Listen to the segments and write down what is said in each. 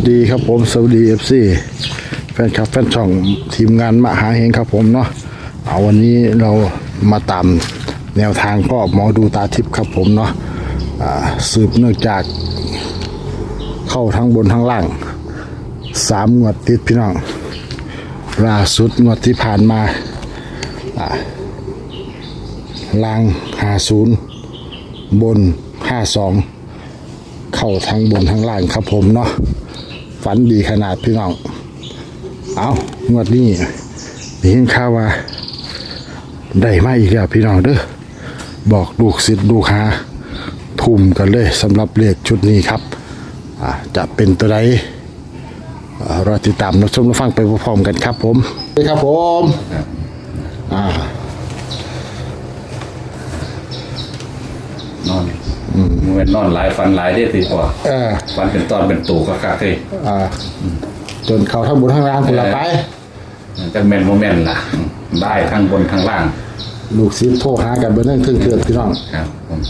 วัสดีครับผมสวัสดีเอฟซีแฟนคลับแฟนช่องทีมงานมหาเฮงครับผมเนาะเอาวันนี้เรามาตามแนวทางก็หมอดูตาทิพย์ครับผมเนาะสืบเนื่องจากเข้าทั้งบนทั้งล่างสามงวดติดพี่น้องล่าสุดงวดที่ผ่านมาอ่าล่างห้าศูนย์บนห้าสองเข้าทั้งบนทั้งล่างครับผมเนาะ ฝันดีขนาดพี่น้อง เอางวดนี้ได้ยินข่าวว่า ได้มาอีกแล้วพี่น้องเด้อบอกลูกศิษย์ลูกหาทุ่มกันเลยสำหรับเลขชุดนี้ครับจะเป็นตัวใดรอติดตามรับชมรับฟังไปพร้อมๆกันครับผมครับผมอ่าน อน มันเป็นนอนหลายฟันหลายได้สิพอเออ ฟันเป็นตอนเป็นตูก็คักเลยอ่า จนเข้าทั้งบนทั้งล่างคนละไป จังแมนโมแมนล่ะ ได้ทั้งบนทั้งล่าง ลูกศิษย์โทรหากันเบอร์นั่งเครื่องเถื่อนพี่น้องครับผม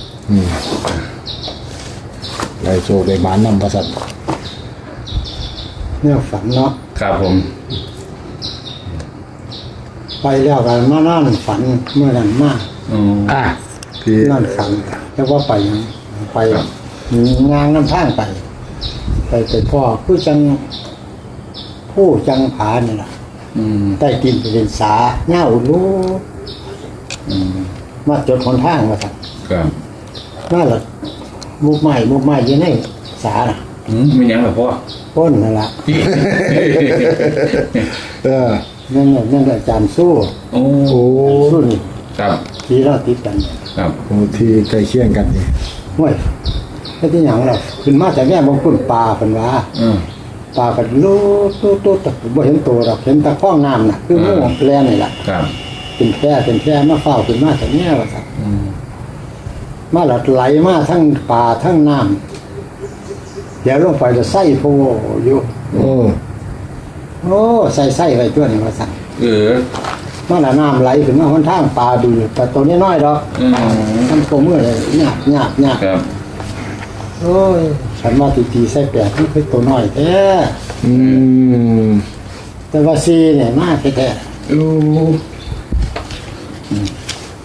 ได้โชคได้หมานนำประสัตเนี่ยฝันเนาะครับผม ไปแล้วกันมานั่นฝันเมื่อนั้นมาอืมอะพี่นั่นฝันแล้วว่าไปหยัง ไปมีงานน้ำทางไป ไปไปพ่อผู้จังผู้จังผานี่แหละอืมใต้กินเป็นสาเน่ารู้อืมมาจดหนทางมาสั่งครับมาละมุกไม้มุกไม้อยังไงสาน่ะอืมไม่ยังหรอพ่อพ้นนั่นละเออนั่นน่ะนั่นน่ะอาจารย์สู้โอ้โอ้สู้นี่ครับทีเราติดกัน ครับโหที่ใกล้เคียงกันนี่ ห้วยไอ้ที่หยังเราขึ้นมาแต่แม่บางคนปลาเป็นว่าอืมปลากันลูดลูดลูดแต่บ่เห็นตัวหรอกเห็นแตะข้องน้ำน่ะ คือหมูแลนนี่แหละครับเป็นแพร่เป็นแพร่มาเฝ้าขึ้นมาแต่เนี้ยว่าสักอืมมาหลัดไหลมาทั้งป่าทั้งน้ำเดี๋ยวลงไปจะไส้โพอยู่ โอ้ โอ้ใส่ไส้ไว้ตัวนี้ว่าสักเออ มาหละน้ำไหลขึ้นมาค่อนข้างปลาดูแต่ตัวนี้น้อยดอกอืม มันโตมือเลยหยาบหยาบหยาบครับ โอ้ยฉันมาตีตีๆใส่แปดนี่คือตัวน้อยแท้อืมแต่ว่าซีเนี่ยมากแท้โอ้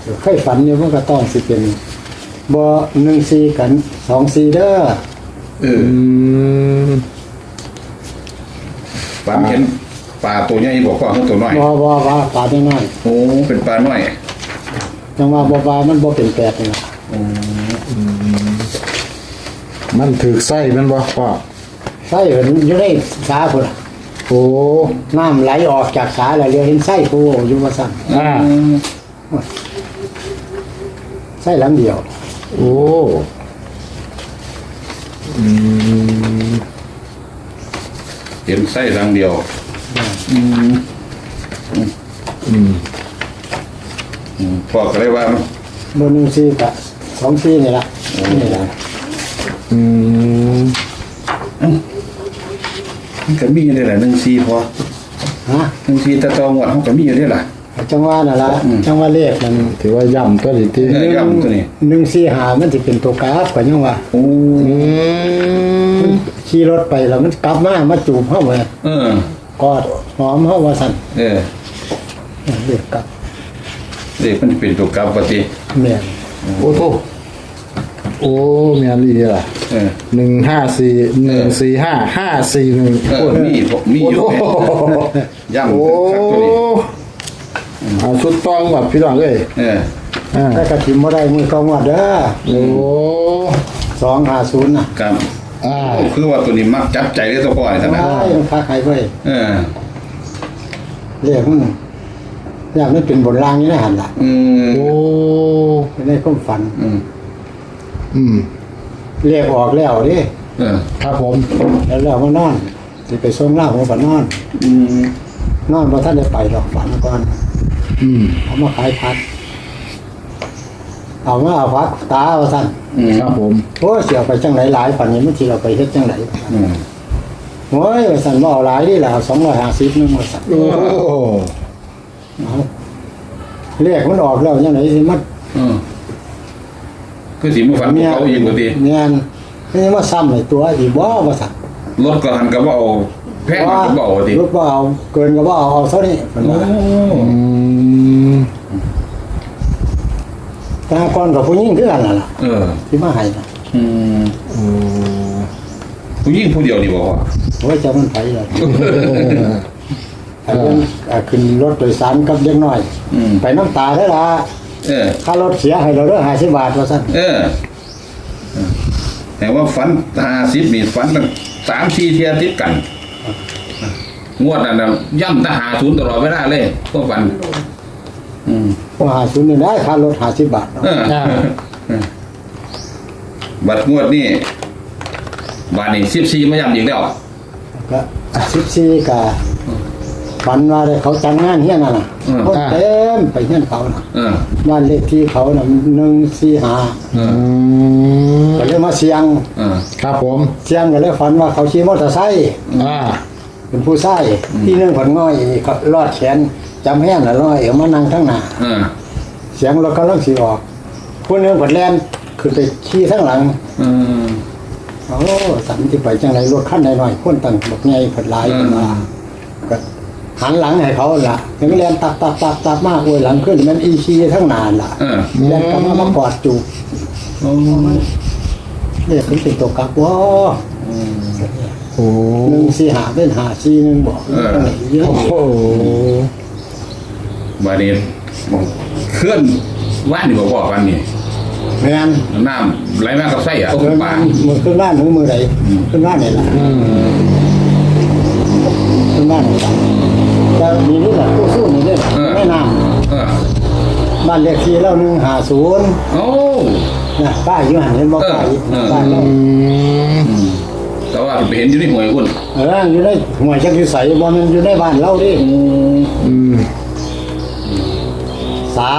ๆเคยฝันอยู่มันก็ต้องสิเป็นบ่หนึ่งซีกันสองซีเด้อ เอออืมฝันเห็น ปลาตัวใหญ่บอกว่าตัวน้อย บ่บ่ว่าปลาน้อยโอ้ เป็นปลาน้อยๆจังว่าบ่ว่ามันบ่เป็นแปดนี่ล่ะมันถือไส้แมันบ่พ่อไส้เห็นอยู่ในสาพุ่นล่ะโอ้น้ำไหลออกจากสาแล้วเรียกเห็นไส้โพอยู่ว่าซั่นอ่าไส้หลังเดียว โอ้อืมเห็นไส้รังเดียว อืมอืมพ่อก็เลยว่าบ่หนึ่งซีกับสองซีนี่ล่ะนี่ล่ะอืมมันก็มีอยู่ได้แหละหนึ่งซีพอฮะหนึ่งซีตะตองวัดเขาก็มีอยู่ได้ล่ะ จังว่านั่นล่ะอืมจังว่าเลขมันถือว่าย่ำตัวนี้ที่เออย่ำตัวนี้ หนึ่งสี่หามันจะเป็นตัวกราฟกว่ายังว่าโอ้อืมขี่รถไปแล้วมันกลับมามาจูบเข้าไปเออ กอดหอมเข้าว่าสั่นเออเรียกกลับเด็กมันเป็นตัวกรรมปกติแม่นโอ้โหโอ้เมียรีล่ะเออหนึ่งห้าสี่หนึ่งสี่ห้าห้าสี่หนึ่งเออมีมีอยู่โอ้โหย่ำโอ้คักตัวนี้เอาชุดต้องแบบพี่น้องเลยเอออ่าแต่กระถิ่มบ่ได้มือกองวัดเด้อโอ้สองห้าศูนย์น่ะครับ อ่าคือว่าตัวนี้มักจับใจได้ตัวพ่อนี่ท่านนะว้ายมันคักใครเว้ยเออเรียกมันอยากมันเป็นบนรางนี่นะหันล่ะอืมโอ้ในความฝัน อืมอืมเรียกออกแล้วดิเออครับผมแล้วแล้วมานอนสิไปส่งล่างหัวฝันนอน อืมนอนบ่ท่านได้ไปดอกฝันก่อน อืมเอามาขายพัด เอามาเอาพัดตาว่าสั่นอืมครับผม โอ้ยเสียไปจังไหนหลายฝันนี้มันทีเราไปเฮ็ดจังไหนอืมโอ้ยว่าสั่นบ่เอาหลายนี่แหละสองร้อยห้าสิบนึงว่าสั่นโอ้เอาเลขมันออกแล้วจังไหนสิมันอืมคือสีมือฝันพวกเขาเองปกติเนียนนี่มาซ้ำในตัวอีบ่ว่าสั่นอรถก็หันกับว่าเอาแพงมันก็บอกว่าดิรถว่าเอาเกินก็ว่าเอาเอาเท่านี้มันว่า อืม แตาก่อนกับผู้หญิงคือกันล่ะล่ะเออ ที่มาให้นะอืมอืมผู้หญิงผู้เดียวนี่บอกว่าว่าจะมันไผล่ะไอ้เรื่องอ่าขึ้นรถโดยสารกับเด็กน้อย อืมไปน้ำตาได้ละเออ ค่ารถเสียให้เราเด้อ50บาทว่าซั่นเออเออ แต่ว่าฝันห้าสิบนี่ฝันตั้งสามสี่เทียติดกัน งวดนั้นน่ะย่ำทหารศูนย์ตลอดเวลาเลยพวกฝัน อืมว่าหาศูนย์นี่ได้ค่ารถ50บาทเนาะเอออ่าบัตรงวดนี่บาทนี่สิบสี่มาย่ำอีกแล้วก็14ก็ฝันว่าได้เขาจังงานเฮียนนั่นน่ะอืมเขาเต็มไปเฮียนเขาน่ะเออ บ้านเลขที่เขาน่ะ145เออือมก็เลยมาเสียง เออ ครับผม เสียงก็เลยฝันว่าเขาขี่มอเตอร์ไซค์อ่า เป็นผู้ชายที่หนึงผลง่อยเขาลอดแขนจำแห้งแล้วลอยเอามานั่งทั้งหน้าเออเสียงรถก็เริ่มสีออกผู้หนึงผลแลนขึ้นไปขี่ทั้งหลังเออโอ้สันที่ไปจังไรรถขั้นหน่อยๆคนตั้งบักใหญ่ผลหลายกันมาก็หันหลังให้เขาล่ะยังแลนตับตับตับตับมากอวยหลังขึ้นมันอีขี่ทั้งนานล่ะเออแลนกลับมามากอดจูบโอ้เรียกขึ้นเป็นตัวกลับว่า โอ้หนึ่งสี่หาเป็นหาสี่หนึ่งบอกเยอะโอ้โหบาดนี้เคลื่อนว่านนี่บอกว่าวันนี้แม่นน้ำไหลมากับไส้อะเอขึ้อนป่ามือขึ้นบ้านมือมือไหนขึ้นบ้านไหนล่ะขึ้นบ้านไหนล่ะแต่มีนี่แหละผู้สู้นี่เนี่ยแม่น้เออำบ้านเลขที่เล่าหนึ่งหาศูนย์โอ้ นะป้ายอยู่หันเห็นบอกป้ายป้ายเราอืม แต่ว่าไปเห็นอยู่ในหวยคุณเอออยู่ในห่วยจักอยู่ใสบ่มันอยู่ในบ้านเราดิอืมสา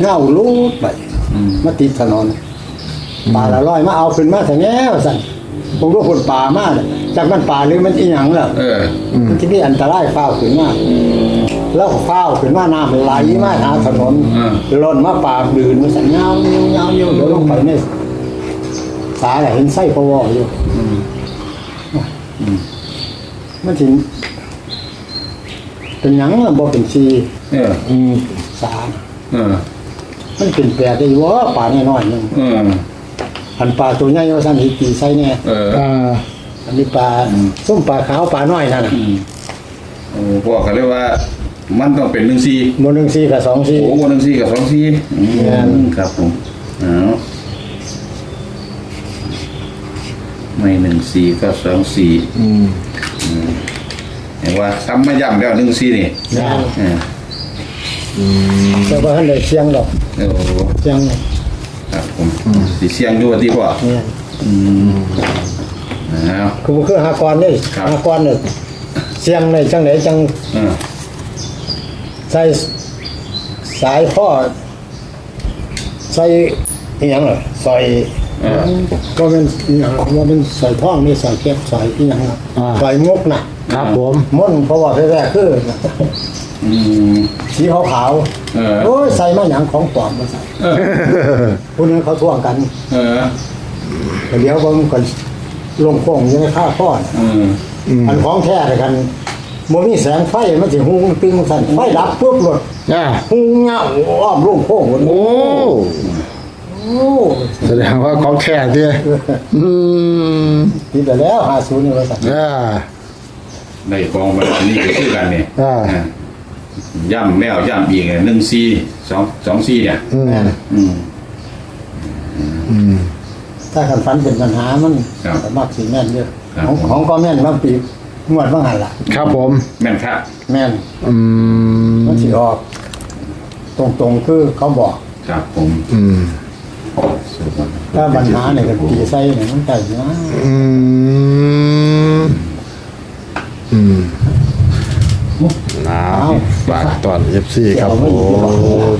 เงาลูดไปอืมมาติดถนนป่าละร้อยมาเอาขึ้นมาแต่แง่สั่นผมก็คนป่ามาเนี่ยจากมันป่าหรือมันอีหยังล่ะเออมันที่นี่อันตรายฟ้าวขึ้นมาแล้วก็ฟ้าวขึ้นมาน้ำไหลมาหาถนนอืมล่นมาป่าดืนมาสั่นเงาเงาเงาเงาเดี๋ยวลงไปเนี่ย สาแหละเห็นไส้พะวออยู่อืมมันถึงเป็นหยังล่ะบ่เป็นซีเอออืมสาเออมันเป็นแปดได้วะป่าน้อยๆหนึงเอออันปลาตัวใหญ่ว่าสั่นอีกตีไส้แน่เออ อ่าอันนี้ปลาส้มปลาขาวปลาน้อยนั่นน่ะอืมโอ้พ่อเขาเรียกว่า มันต้องเป็นหนึ่งซีโมหนึ่งซีกับสองซี โอ้หนึ่งซีกับสองซีอืแม่นมครับผมเอา ไม่หนึ่งซีก็สองซีอืมเห็นว่าซ้ำมาย่ำแล้วหนึ่งซีนี่นะเออแต่ว่าท่านได้เสียงดอกโอ้เสียงครับผมสีเสียงอยู่ว่าที่พ่อเนี่ยอืมเอาคือบ่คือหากรนี่ครับ หากรเนี่ยเสียงในจังไหนจังเออใส่สายพ่อใส่อีหยังเหรอใส่ เออ ก็เป็นอีหยังว่าเป็นใส่ท่องนี่ใส่แก็บใส่อีหยังน่ะใส่มุกน่ะครับผม ม่อนเพราะว่าแรกๆคืออืม สีขาวเออ ๆโอ้ยใส่มาหยังของปลอมมาใส่เออ พวกนั้นเขาท่วงกันเออเดี๋ยวบางคนลงโค้งอยังไงข้าพ่อน่ะเอออันของแท้เลยกันบ่มีแสงไฟมันสิหูตึงสั่นไฟดับปุ๊บรถอ่าหูเงาอ้อมลงโค้งหมดโอ้โอ้ แสดงว่าของแค่ที่อืมติดไปแล้ว50นี่ว่าสั่นอ่าได้กองแบบนี้ก็คือกันเนี่ยอ่าอ่าย่ำแมวย่ำอีกเนี่ยหนึ่งซีสองสองซีเนี่ย อืมแม่นอืม อืมถ้าคันฝันเป็นปัญหามันครับก็มักสิแม่นเด้อครับ ของของก็แม่นบางปีงวดบางหันล่ะ ครับผม แม่นครับแม่นอืมมันสิออก ตรงๆคือเขาบอกครับผม อืม ถ้าปัญหาเนี่ยก็ตีใส่เนี่ยมันไก่นะอืมอืมน้ำฝากตอนเอฟซีครับผม